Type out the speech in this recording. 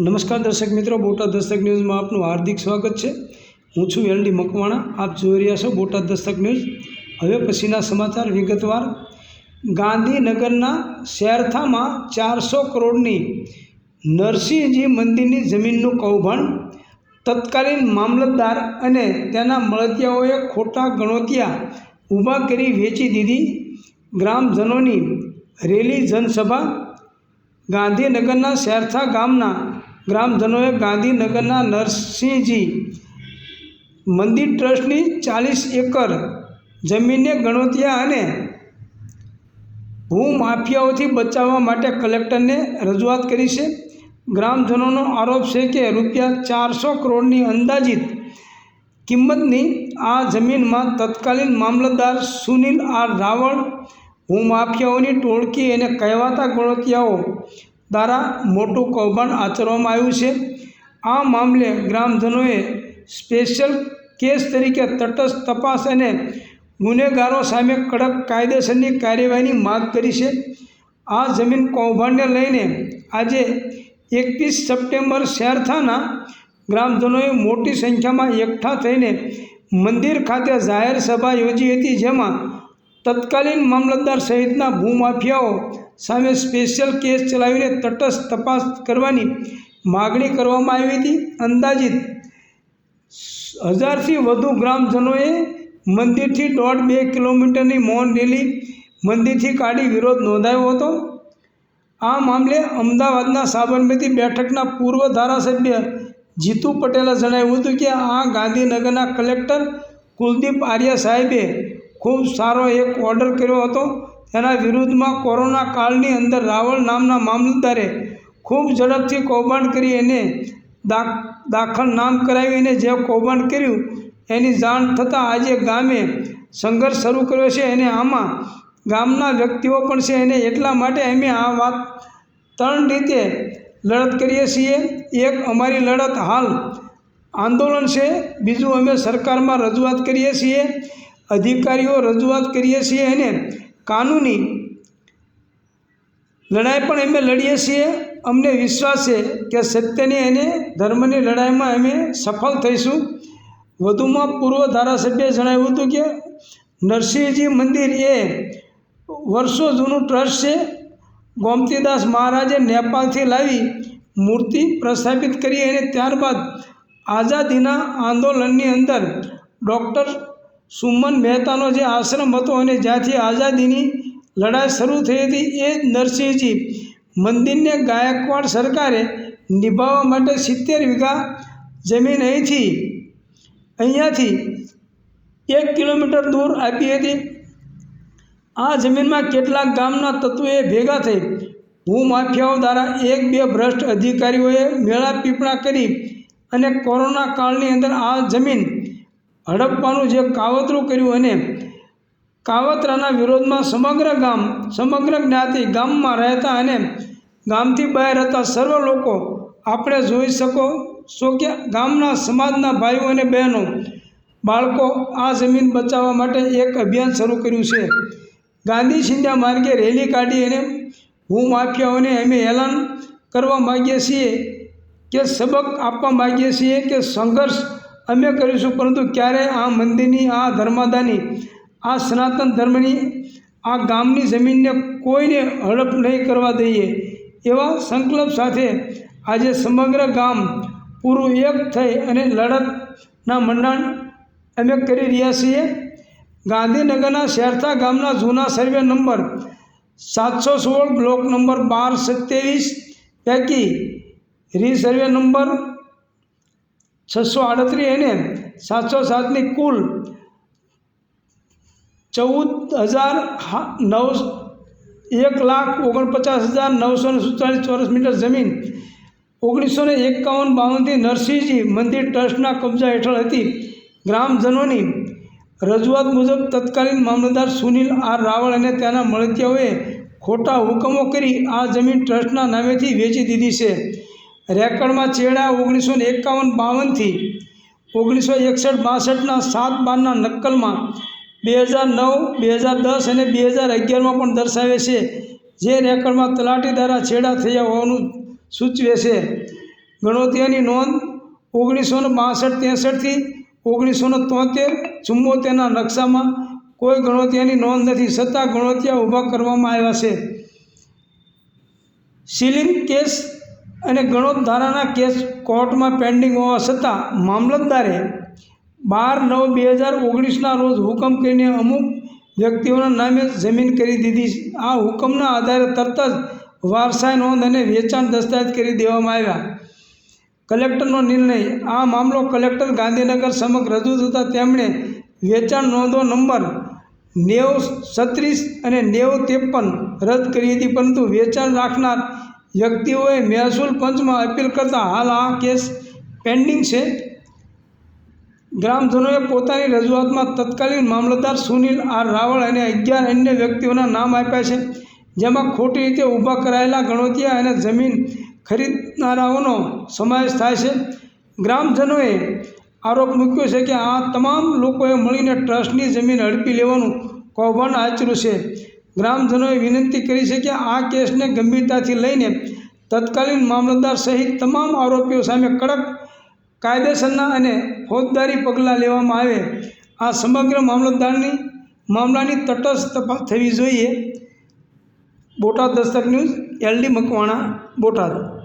નમસ્કાર દર્શક મિત્રો, બોટાદ દસ્તક ન્યૂઝમાં આપનું હાર્દિક સ્વાગત છે. હું છું એલ મકવાણા, આપ જોઈ રહ્યા છો બોટાદ દસ્તક ન્યૂઝ. હવે પછીના સમાચાર વિગતવાર. ગાંધીનગરના શેરથામાં ચારસો કરોડની નરસિંહજી મંદિરની જમીનનું કૌભાંડ, તત્કાલીન મામલતદાર અને તેના મળતિયાઓએ ખોટા ગણોતિયા ઊભા કરી વેચી દીધી. ગ્રામજનોની રેલી જનસભા. ગાંધીનગરના શેરથા ગામના ગ્રામજનોએ ગાંધીનગરના નરસિંહજી મંદિર ટ્રસ્ટની ચાલીસ એકર જમીનને ગણોતિયા અને ભૂમાફિયાઓથી બચાવવા માટે કલેક્ટરને રજૂઆત કરી છે. ગ્રામજનોનો આરોપ છે કે રૂપિયા ચારસો કરોડની અંદાજિત કિંમતની આ જમીનમાં તત્કાલીન મામલતદાર સુનિલ આર રાવળ ભૂમાફિયાઓની ટોળકી અને કહેવાતા ગણોતિયાઓ દ્વારા મોટું કૌભાંડ આચરવામાં આવ્યું છે. આ મામલે ગ્રામજનોએ સ્પેશિયલ કેસ તરીકે તટસ્થ તપાસ અને ગુનેગારો સામે કડક કાયદેસરની કાર્યવાહીની માંગ કરી છે. આ જમીન કૌભાંડને લઈને આજે એકવીસ સપ્ટેમ્બર શેરથાના ગ્રામજનોએ મોટી સંખ્યામાં એકઠા થઈને મંદિર ખાતે જાહેર સભા યોજી હતી, જેમાં તત્કાલીન મામલતદાર સહિતના ભૂમાફિયાઓ સામે સ્પેશિયલ કેસ ચલાવીને તટસ્થ તપાસ કરવાની માગણી કરવામાં આવી હતી. અંદાજિત હજારથી વધુ ગ્રામજનોએ મંદિરથી દોઢ બે કિલોમીટરની મૌન રેલી મંદિરથી કાઢી વિરોધ નોંધાયો હતો. આ મામલે અમદાવાદના સાબરમતી બેઠકના પૂર્વ ધારાસભ્ય જીતુ પટેલે જણાવ્યું હતું કે આ ગાંધીનગરના કલેક્ટર કુલદીપ આર્ય સાહેબે ખૂબ સારો એક ઓર્ડર કર્યો હતો. તેના વિરુદ્ધમાં કોરોના કાળની અંદર રાવળ નામના મામલતદારે ખૂબ ઝડપથી કૌભાંડ કરી એને દાખલ નામ કરાવીને જે કૌભાંડ કર્યું, એની જાણ થતાં આજે ગામે સંઘર્ષ શરૂ કર્યો છે અને આમાં ગામના વ્યક્તિઓ પણ છે અને એટલા માટે અમે આ વાત ત્રણ રીતે લડત કરીએ છીએ. એક, અમારી લડત હાલ આંદોલન છે. બીજું, અમે સરકારમાં રજૂઆત કરીએ છીએ. અધિકારીઓ રજૂઆત કરીએ છીએ અને કાનૂની લડાઈ પણ અમે લડીએ છીએ. અમને વિશ્વાસ છે કે સત્યની અને ધર્મની લડાઈમાં અમે સફળ થઈશું. વધુમાં પૂર્વ ધારાસભ્યએ જણાવ્યું હતું કે નરસિંહજી મંદિર એ વર્ષો જૂનું ટ્રસ્ટ છે. ગોમતીદાસ મહારાજે નેપાળથી લાવી મૂર્તિ પ્રસ્થાપિત કરી અને ત્યારબાદ આઝાદીના આંદોલનની અંદર ડૉક્ટર સુમન મહેતાનો જે આશ્રમ હતો અને જ્યાંથી આઝાદીની લડાઈ શરૂ થઈ હતી એ જ નરસિંહજી મંદિરને ગાયકવાડ સરકારે નિભાવવા માટે સિત્તેર વીઘા જમીન અહીંથી, અહીંયાથી એક કિલોમીટર દૂર આપી હતી. આ જમીનમાં કેટલાક ગામના તત્વોએ ભેગા થઈ ભૂમાફિયાઓ દ્વારા એક બે ભ્રષ્ટ અધિકારીઓએ મેળા પીપળા કરી અને કોરોના કાળની અંદર આ જમીન હડપવાનું જે કાવતરું કર્યું અને કાવતરાના વિરોધમાં સમગ્ર ગામ, સમગ્ર જ્ઞાતિ ગામમાં રહેતા અને ગામથી બહાર હતા સર્વ લોકો આપણે જોઈ શકો છો કે ગામના સમાજના ભાઈઓ અને બહેનો બાળકો આ જમીન બચાવવા માટે એક અભિયાન શરૂ કર્યું છે. ગાંધી સિંધ્યા માર્ગે રેલી કાઢી અને ભૂમાફિયાઓને અમે એલાન કરવા માગીએ છીએ કે સબક આપવા માગીએ છીએ કે સંઘર્ષ અમે કરીશું, પરંતુ ક્યારેય આ મંદિરની, આ ધર્માદાની, આ સનાતન ધર્મની, આ ગામની જમીનને કોઈને હડપ નહીં કરવા દઈએ, એવા સંકલ્પ સાથે આજે સમગ્ર ગામ પૂરું એક થઈ અને લડતના મંડાણ અમે કરી રહ્યા છીએ. ગાંધીનગરના શેરથા ગામના જૂના સર્વે નંબર સાતસો સોળ, બ્લોક નંબર બાર સત્યાવીસ પૈકી રી સર્વે નંબર છસો આડત્રીસ એને સાતસો સાતની કુલ ચૌદ હજાર નવ એક લાખ ઓગણપચાસ હજાર નવસો ને સુડતાલીસ ચોરસ મીટર જમીન, ઓગણીસો ને એકાવન બાવનથી નરસિંહજી મંદિર ટ્રસ્ટના કબજા હેઠળ હતી. ગ્રામજનોની રજૂઆત મુજબ તત્કાલીન મામલતદાર સુનિલ આર રાવળ અને તેના મળતિયાઓએ ખોટા હુકમો કરી આ જમીન ટ્રસ્ટના નામેથી વેચી દીધી છે. રેકર્ડમાં ચેડા ઓગણીસો ને એકાવન બાવનથી ઓગણીસો એકસઠ બાસઠના સાત બારના નક્કલમાં બે હજાર નવ, બે હજાર દસ અને બે હજાર અગિયારમાં પણ દર્શાવે છે જે રેકર્ડમાં તલાટી દ્વારા છેડા થયા હોવાનું સૂચવે છે. ગણોતિયાની નોંધ, ઓગણીસો ને બાસઠ ત્રેસઠથી ઓગણીસો ને તોતેર ચુમ્મોતેરના નકશામાં કોઈ ગણોતિયાની નોંધ નથી, છતાં ગણોતિયા ઊભા કરવામાં આવ્યા છે. સીલિંગ કેસ અને ગણોતધારાના કેસ કોર્ટમાં પેન્ડિંગ હોવા છતાં મામલતદારે બાર નવ બે હજાર ઓગણીસના રોજ હુકમ કરીને અમુક વ્યક્તિઓના નામે જમીન કરી દીધી. આ હુકમના આધારે તરત જ વારસાઈ નોંધ અને વેચાણ દસ્તાવેજ કરી દેવામાં આવ્યા. કલેક્ટરનો નિર્ણય. આ મામલો કલેક્ટર ગાંધીનગર સમક્ષ રજૂ થતાં તેમણે વેચાણ નોંધો નંબર નેવ છત્રીસ અને નેવ ત્રેપન રદ કરી હતી, પરંતુ વેચાણ રાખનાર વ્યક્તિઓએ મહેસૂલ પંચમાં અપીલ કરતાં હાલ આ કેસ પેન્ડિંગ છે. ગ્રામજનોએ પોતાની રજૂઆતમાં તત્કાલીન મામલતદાર સુનિલ આર રાવળ અને અગિયાર અન્ય વ્યક્તિઓના નામ આપ્યા છે, જેમાં ખોટી રીતે ઊભા કરાયેલા ગણોતિયા અને જમીન ખરીદનારાઓનો સમાવેશ થાય છે. ગ્રામજનોએ આરોપ મૂક્યો છે કે આ તમામ લોકોએ મળીને ટ્રસ્ટની જમીન હડપી લેવાનું કૌભાંડ આચર્યું છે. ગ્રામજનોએ વિનંતી કરી છે કે આ કેસને ગંભીરતાથી લઈને તત્કાલીન મામલતદાર સહિત તમામ આરોપીઓ સામે કડક કાયદેસરના અને ફોજદારી પગલાં લેવામાં આવે. આ સમગ્ર મામલતદારની, મામલાની તટસ્થ તપાસ થવી જોઈએ. Botad Dastak news, LD Makwana, Botad.